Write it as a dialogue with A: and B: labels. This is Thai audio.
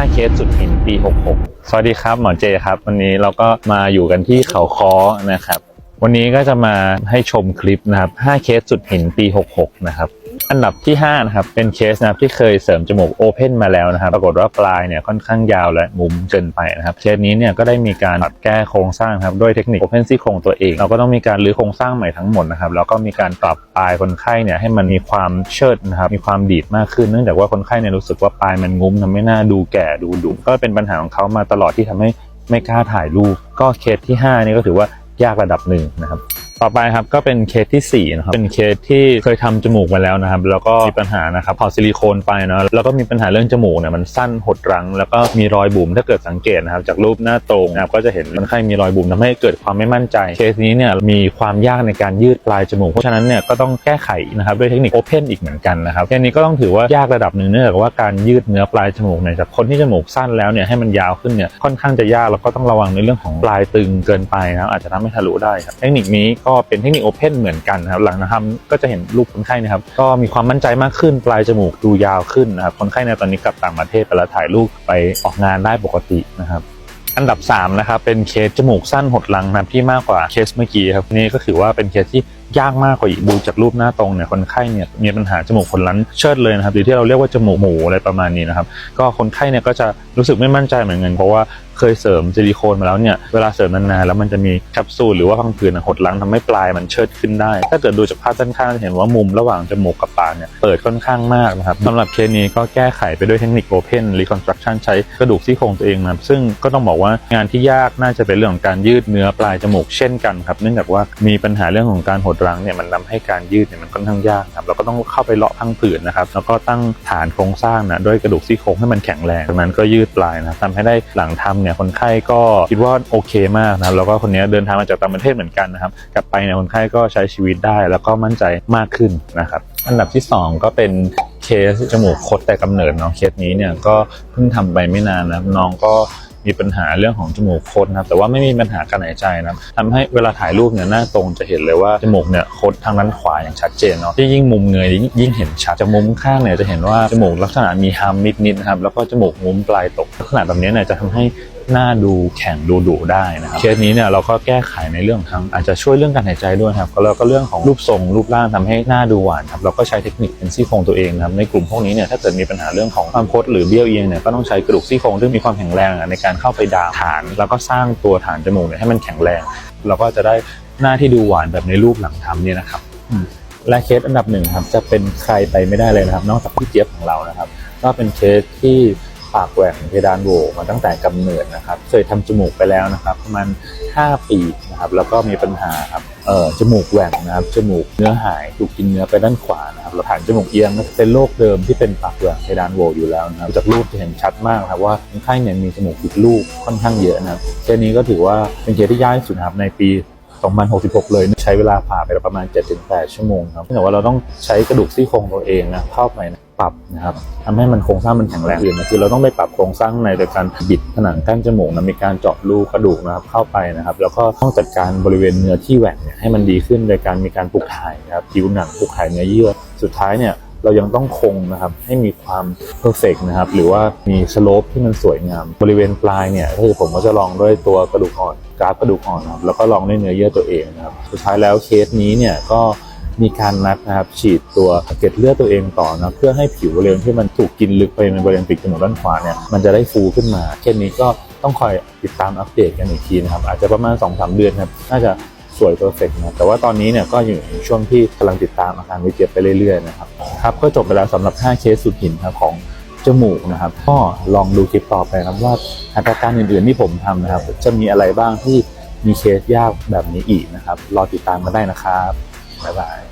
A: 5เคสสุดหินปี 66 สวัสดีครับหมอเจครับ วันนี้เราก็มาอยู่กันที่เขาคอนะครับ วันนี้ก็จะมาให้ชมคลิปนะครับ5เคสสุดหินปี 66 นะครับ อันดับที่5นะครับเป็นเคสนะครับที่เคยเสริมจมูกโอเพนมาแล้วนะครับปรากฏว่าปลายเนี่ยค่อนข้างยาวและงุ้มเกินไปนะครับเคสนี้เนี่ยก็ได้มีการปรับแก้โครงสร้างครับด้วยเทคนิคโอเพนซี่โครงตัวเอง เราก็ต้องมีการรื้อโครงสร้างใหม่ทั้งหมดนะครับแล้วก็มีการปรับปลายคนไข้เนี่ยให้มันมีความเชิดนะครับมีความดีดมากขึ้นเนื่องจากว่าคนไข้เนี่ยรู้สึกว่าปลายมันงุ้มทำให้หน้าดูแก่ดูดุก็เป็นปัญหาของเขามาตลอดที่ทำให้ไม่กล้าถ่ายรูปก็เคสที่ห้านี่ก็ถือว่ายากระดับหนึ่งนะครับ ต่อไปครับก็เป็นเคสที่4นะครับเป็นเคสที่เคยทำจมูกมาแล้วนะครับ แล้วก็มีปัญหานะครับพอซิลิโคนไปเนาะแล้วก็มีปัญหาเรื่องจมูกเนี่ยมันสั้นหดรั้ง แล้วก็มีรอยบุ๋มถ้าเกิดสังเกตนะครับ จากรูปหน้าตรงนะครับก็จะเห็นคนไข้มีรอยบุ๋มทำให้เกิดความไม่มั่นใจ เคสนี้เนี่ยมีความยากในการยืดปลายจมูกเพราะฉะนั้นเนี่ยก็ต้องแก้ไขนะครับด้วยเทคนิคโอเพนอีกเหมือนกันนะครับเคสนี้ก็ต้องถือว่ายากระดับหนึ่งเนื่องจากว่าการยืดเนื้อปลายจมูกเนี่ยจากคนที่จมูกสั้นแล้วเนี่ยให้มันยาวขึ้นเนี่ยค่อนข้างจะยากแล้วก็ต้องระวังในเรื่องของปลายตึงเกินไปนะอาจจะทำให้ทะลุได้ครับเทคนิคนี้ก็็เป็นเทคนิคโอเพนเหมือนกันนะครับหลังทำก็จะเห็นรูปคนไข้นะครับก็มีความมั่นใจมากขึ้นปลายจมูกดูยาวขึ้นนะครับคนไข้ในตอนนี้กลับต่างประเทศไปแล้วถ่ายรูปไปออกงานได้ปกตินะครับอันดับ3นะครับเป็นเคสจมูกสั้นหดหลังนะที่มากกว่าเคสเมื่อกี้ครับนี่ก็ถือว่าเป็นเคสที่ยากมากกว่าอีกดูจากรูปหน้าตรงเนี่ยคนไข้เนี่ยมีปัญหาจมูกคนลั้นเชิดเลยนะครับหรือที่เราเรียกว่าจมูกหมูอะไรประมาณนี้นะครับก็คนไข้เนี่ยก็จะรู้สึกไม่มั่นใจเหมือนกันเพราะว่า เคยเสริมซิลิโคนมาแล้วเนี่ยเวลาเสริมนานๆแล้วมันจะมีแคปซูลหรือว่าพังผืดหดลังทำให้ปลายมันเชิดขึ้นได้ ถ้าเกิดดูจากภาพด้านข้างจะเห็นว่ามุมระหว่างจมูกกับปากเนี่ยเปิดค่อนข้างมากนะครับสำหรับเคสนี้ก็แก้ไขไปด้วยเทคนิค Open Reconstruction ใช้กระดูกซี่โครงตัวเองนะซึ่งก็ต้องบอกว่างานที่ยากน่าจะเป็นเรื่องของการยืดเนื้อปลายจมูกเช่นกันครับเนื่องจากว่ามีปัญหาเรื่องของการหดรั้งเนี่ยมันทำให้การยืดเนี่ยมันค่อนข้างยากครับเราก็ต้องเข้าไปเลาะพังผืดนะครับแล้วก็ตั้งฐานโครงสร้างนะด้วยกระดูกซี่โครงให้มันแข็งแรงจากนั้นก็ยืดปลายนะทำให้ได้หลังทำเนี่ยคนไข้ก็คิดว่าโอเคมากนะครับแล้วก็คนนี้เดินทางมาจากต่างประเทศเหมือนกันนะครับกลับไปเนี่ยคนไข้ก็ใช้ชีวิตได้แล้วก็มั่นใจมากขึ้นนะครับอันดับที่สองก็เป็นเคสจมูกคดแต่กำเนิดเนาะเคสนี้เนี่ยก็เพิ่งทำไปไม่นานนะน้องก็มีปัญหาเรื่องของจมูกคดนะครับแต่ว่าไม่มีปัญหาการหายใจนะครับทำให้เวลาถ่ายรูปเนี่ยหน้าตรงจะเห็นเลยว่าจมูกเนี่ยคดทางด้านขวาอย่างชัดเจนเนาะที่ยิ่งมุมเงยยิ่งเห็นชัดจากมุมข้างเนี่ยจะเห็นว่าจมูกลักษณะมีฮัมนิดๆนะครับแล้วก็จมูกงุ้มปลายตกลักษณะแบบนี้เนี่ยจะทำให้ หน้าดูแข็งดูดุได้นะครับเคสนี้เนี่ยเราก็แก้ไขในเรื่องทั้งอาจจะช่วยเรื่องการหายใจด้วยครับแล้วก็เรื่องของรูปทรงรูปร่างทำให้หน้าดูหวานครับเราก็ใช้เทคนิคเป็นซี่โครงตัวเองนะครับในกลุ่มพวกนี้เนี่ยถ้าเกิดมีปัญหาเรื่องของความคดหรือเบี้ยวเอียงเนี่ยก็ต้องใช้กระดูกซี่โครงที่มีความแข็งแรงในการเข้าไปดามฐาน แล้วก็สร้างตัวฐานจมูกเนี่ยให้มันแข็งแรง เราก็จะได้หน้าที่ดูหวานแบบในรูปหลังทำเนี่ยนะครับและเคสอันดับหนึ่งครับจะเป็นใครไปไม่ได้เลยนะครับ นอกจากพี่เจี๊ยบของเรานะครับ ก็เป็นเคสที่ ปากแหว่งเพดานโหวมาตั้งแต่กำเนิดนะครับ เคยทำจมูกไปแล้วนะครับ ประมาณ 5 ปีนะครับแล้วก็มีปัญหาครับเอ่อจมูกแหว่งนะครับจมูกเนื้อหายถูกกินเนื้อไปด้านขวานะครับแล้วฐานจมูกเอียงก็เป็นโรคเดิมที่เป็นปากแหว่งเพดานโหวอยู่แล้วนะครับจากรูปจะเห็นชัดมากครับว่าคนไข้เนี่ยมีจมูกผิดรูปค่อนข้างเยอะนะครับเคสนี้ก็ถือว่าเป็นเคสที่ยากที่สุดครับในปี2066 เลยใช้เวลาผ่าไปประมาณ 7-8 ชั่วโมงครับแต่ว่าเราต้องใช้กระดูกซี่โครงตัวเองนะเข้าไปนะ ปรับนะครับทำให้มันโครงสร้างมันแข็งแรงขึ้นนะคือเราต้องไปปรับโครงสร้างในโดยการบิดผนังกั้นจมูกนะมีการเจาะรูกระดูกนะครับเข้าไปนะครับ แล้วก็ต้องจัดการบริเวณเนื้อที่แหว่งเนี่ยให้มันดีขึ้นโดยการมีการปลูกถ่ายนะครับผิวหนังปลูกถ่ายเนื้อเยื่อสุดท้ายเนี่ยเรายังต้องคงนะครับให้มีความเพอร์เฟกนะครับหรือว่ามีสโลปที่มันสวยงาม บริเวณปลายเนี่ยก็คือผมก็จะลองด้วยตัวกระดูกอ่อนกราฟกระดูกอ่อนครับแล้วก็ลองด้วยเนื้อเยื่อตัวเองนะครับสุดท้ายแล้วเคสนี้เนี่ยก็ มีการนัดนะครับฉีดตัวเกล็ดเลือดตัวเองต่อนะเพื่อให้ผิวบริเวณที่มันถูกกินลึกไปในบริเวณปีกจมูกด้านขวาเนี่ยมันจะได้ฟูขึ้นมาเคสนี้ก็ต้องคอยติดตามอัปเดตกันอีกทีนะครับอาจจะประมาณ2-3เดือนครับน่าจะสวยเพอร์เฟกนะแต่ว่าตอนนี้เนี่ยก็อยู่ในช่วงที่กำลังติดตามอาการวิเจ็บไปเรื่อยๆนะครับครับก็จบไปแล้วสำหรับ 5 เคสสุดหินครับของจมูกนะครับก็ลองดูคลิปต่อไปนะครับว่าอาการอื่นๆที่ผมทำนะครับ จะมีอะไรบ้างที่มีเคสยากแบบนี้อีกนะครับ รอติดตามกันได้นะครับบ๊ายบาย